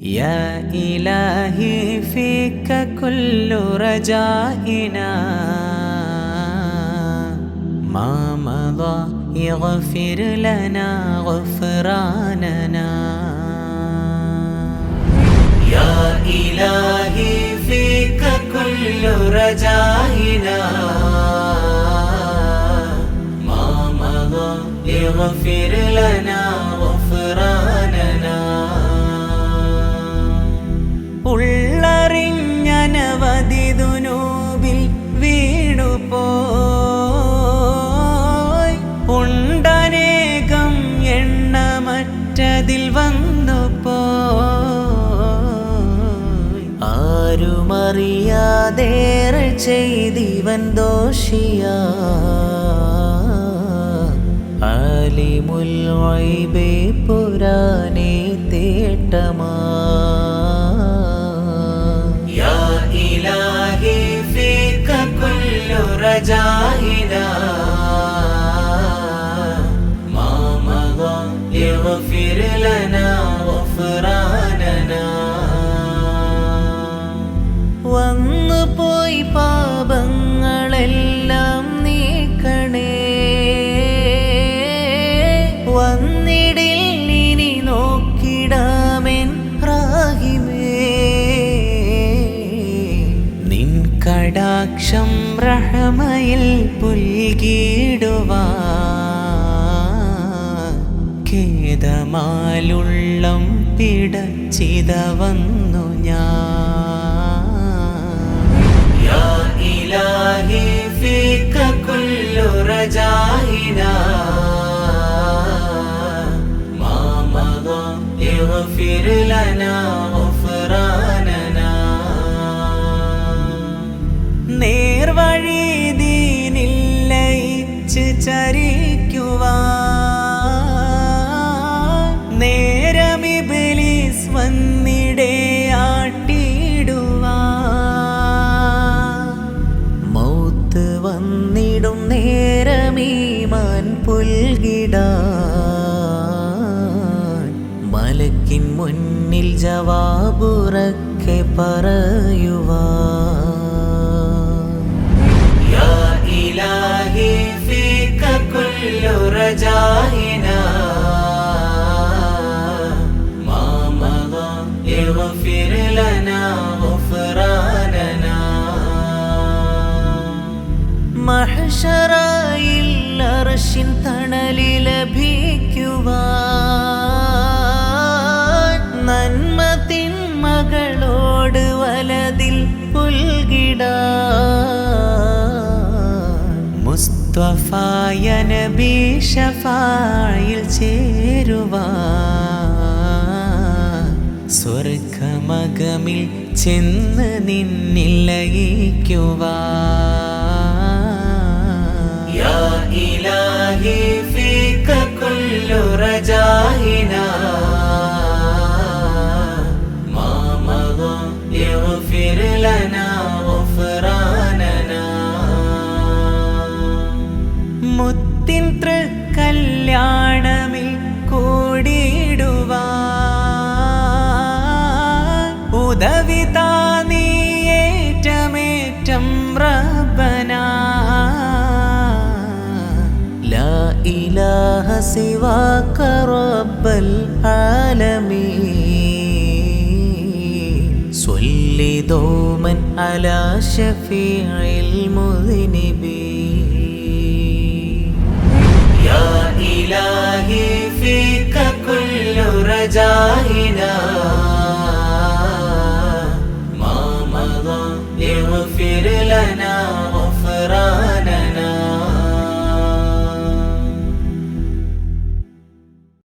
يا إلهي فيك كل رجائنا. ما مضى يغفر لنا غفراننا. يا إلهي فيك كل رجائنا. ما مضى يغفر لنا غفراننا. ചെയ്തിവൻ ദോഷിയ. ആലിമുൽ വൈബേ പുരാനേ തേട്ടമാ. യാ ഇലാഹി ഫീക കുല്ലു റജായിന കടാക്ഷം റഹമയിൽ പുൽകിടുവാ ഖേദമാലുള്ളം പിടച്ചിത വന്നു ഞാൻ ഇലാഹി നേർവഴി ദീനിൽ ലയിച്ച് ചരിക്കുവാൻ നേരമിബിലിസ് വന്നിടേ മൗത്ത് വന്നിടും നേരമീമാൻ പുൽകിടാൻ. മലക്കിൻ മുന്നിൽ ജവാബുറക്കെ പറയുവാൻ. മഹ്ഷറായിൽ അർശിൻ തണലി ലഭിക്കുവാൻ. നന്മ തിന്മകളോട് വലതിൽ പുൽകിടാൻ. മുസ്തഫായ നബി ഷഫായിൽ ചേരുവാൻ. സ്വർഗമകമിൽ ചെന്ന് നിന്നിൽ തൃക്കല്യാണമിൽ കൂടിയിടുവാൻ ഉദവി താനീയേറ്റമേറ്റം റബ്ബന لا إله سواك رب العالمين صل دوما على شفيع المذنبين يا إلهي فيك كل رجائنا. ما مضى اغفر